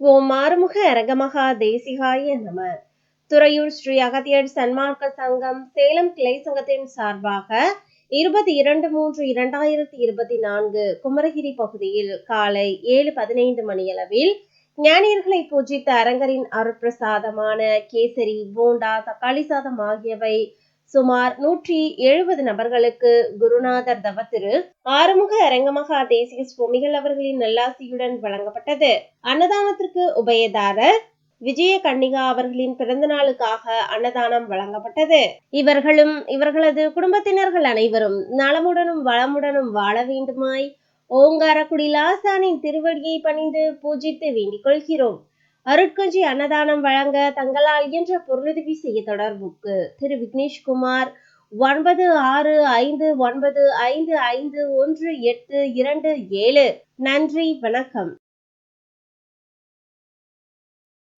ஓம் மாறுமுக அரங்கமகா தேசிகாய நம. துறையூர் ஸ்ரீ அகத்தியர் சன்மார்க்க சங்கம் சேலம் கிளை சங்கத்தின் சார்பாக இருபத்தி இரண்டு மூன்று இரண்டாயிரத்தி இருபத்தி நான்கு குமரகிரி பகுதியில் காலை ஏழு பதினைந்து மணியளவில் ஞானியர்களை பூஜித்த அரங்கரின் அருட்பிரசாதமான கேசரி போண்டா தக்காளி சாதம் ஆகியவை சுமார் நூற்றி எழுபது நபர்களுக்கு குருநாதர் தவத்திரு ஆறுமுக அரங்கமகா தேசிய சுவாமிகள் அவர்களின் நல்லாசியுடன் வழங்கப்பட்டது. அன்னதானத்திற்கு உபயதாரர் விஜய கன்னிகா அவர்களின் பிறந்த நாளுக்காக அன்னதானம் வழங்கப்பட்டது. இவர்களும் இவர்களது குடும்பத்தினர்கள் அனைவரும் நலமுடனும் வளமுடனும் வாழ வேண்டுமாய் ஓங்காரக்குடி லாசானின் திருவடியை பணிந்து பூஜித்து வேண்டிக் கொள்கிறோம். அருட்கொஞ்சி அன்னதானம் வழங்க தங்களால் இயன்ற பொருளுதவி செய்ய தொடர்புக்கு. திரு. விக்னேஷ்குமார் ஒன்பது ஆறு ஐந்து ஒன்பது ஐந்து ஐந்து ஒன்று எட்டு இரண்டு ஏழு. நன்றி வணக்கம்.